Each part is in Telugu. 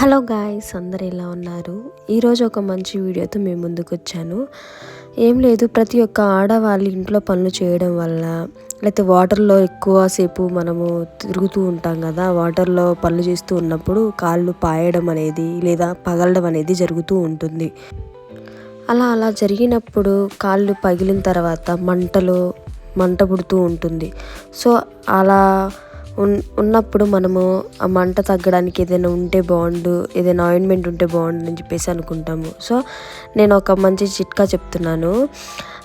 హలో గాయస్ అందరు ఎలా ఉన్నారు? ఈరోజు ఒక మంచి వీడియోతో మేము ముందుకు వచ్చాను ఏం లేదు ప్రతి ఒక్క ఆడవాళ్ళు ఇంట్లో పనులు చేయడం వల్ల లేకపోతే వాటర్లో ఎక్కువసేపు మనము తిరుగుతూ ఉంటాం కదా వాటర్లో పనులు చేస్తూ ఉన్నప్పుడు కాళ్ళు పాయడం అనేది లేదా పగలడం అనేది జరుగుతూ ఉంటుంది. అలా అలా జరిగినప్పుడు కాళ్ళు పగిలిన తర్వాత మంటలు మంట పుడుతూ ఉంటుంది. సో అలా ఉన్నప్పుడు మనము ఆ మంట తగ్గడానికి ఏదైనా ఉంటే బాగుండు ఏదైనా ఆయింట్మెంట్ ఉంటే బాగుండు అని చెప్పేసి అనుకుంటాము. సో నేను ఒక మంచి చిట్కా చెప్తున్నాను.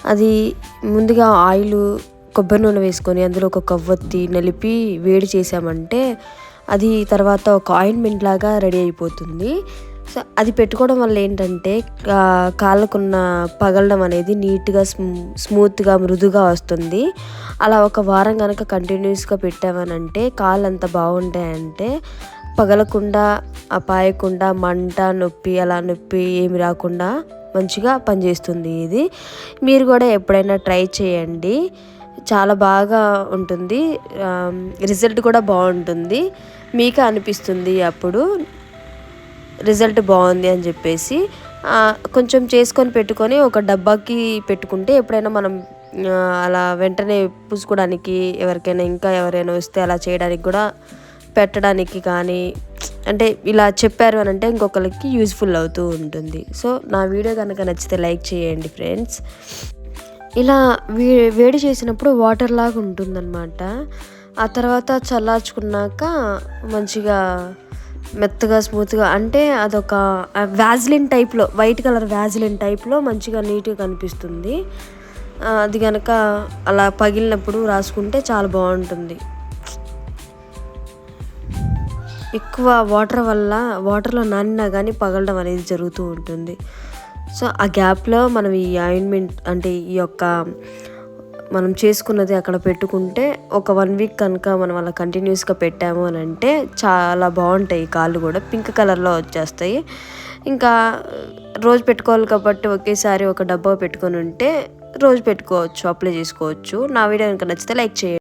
అది ముందుగా ఆయిల్ కొబ్బరి నూనె వేసుకొని అందులో ఒక కొవ్వొత్తి నలిపి వేడి చేసామంటే అది తర్వాత ఒక ఆయింట్మెంట్ లాగా రెడీ అయిపోతుంది. సో అది పెట్టుకోవడం వల్ల ఏంటంటే కాళ్ళకున్న పగలడం అనేది నీట్గా స్మూత్గా మృదుగా వస్తుంది. అలా ఒక వారం కనుక కంటిన్యూస్గా పెట్టామనంటే కాళ్ళు అంత బాగుంటాయంటే పగలకుండా అపాయకుండా మంట నొప్పి అలా నొప్పి ఏమి రాకుండా మంచిగా పనిచేస్తుంది ఇది. మీరు కూడా ఎప్పుడైనా ట్రై చేయండి. చాలా బాగా ఉంటుంది. రిజల్ట్ కూడా బాగుంటుంది. మీకు అనిపిస్తుంది అప్పుడు. రిజల్ట్ బాగుంది అని చెప్పేసి కొంచెం చేసుకొని పెట్టుకొని ఒక డబ్బాకి పెట్టుకుంటే ఎప్పుడైనా మనం అలా వెంటనే పూసుకోవడానికి ఎవరికైనా ఇంకా ఎవరైనా వస్తే అలా చేయడానికి కూడా పెట్టడానికి కానీ అంటే ఇలా చెప్పారు అని అంటే ఇంకొకరికి యూజ్ఫుల్ అవుతూ ఉంటుంది. సో నా వీడియో కనుక నచ్చితే లైక్ చేయండి ఫ్రెండ్స్. ఇలా వే వేడి చేసినప్పుడు వాటర్ లాగా ఉంటుందన్నమాట. ఆ తర్వాత చల్లార్చుకున్నాక మంచిగా మెత్తగా స్మూత్గా అంటే అదొక వ్యాజ్లిన్ టైప్లో వైట్ కలర్ వ్యాజ్లిన్ టైప్లో మంచిగా నీట్గా కనిపిస్తుంది. అది కనుక అలా పగిలినప్పుడు రాసుకుంటే చాలా బాగుంటుంది. ఎక్కువ వాటర్ వల్ల వాటర్లో నానినా కానీ పగలడం అనేది జరుగుతూ ఉంటుంది. సో ఆ గ్యాప్లో మనం ఈ ఆయింట్మెంట్ అంటే ఈ యొక్క మనం చేసుకున్నది అక్కడ పెట్టుకుంటే ఒక వన్ వీక్ కనుక మనం అలా కంటిన్యూస్గా పెట్టాము అని అంటే చాలా బాగుంటాయి కాళ్ళు కూడా. పింక్ కలర్లో వచ్చేస్తాయి. ఇంకా రోజు పెట్టుకోవాలి కాబట్టి ఒకేసారి ఒక డబ్బా పెట్టుకొని ఉంటే రోజు పెట్టుకోవచ్చు అప్లై చేసుకోవచ్చు. నా వీడియో కనుక నచ్చితే లైక్ చేయండి.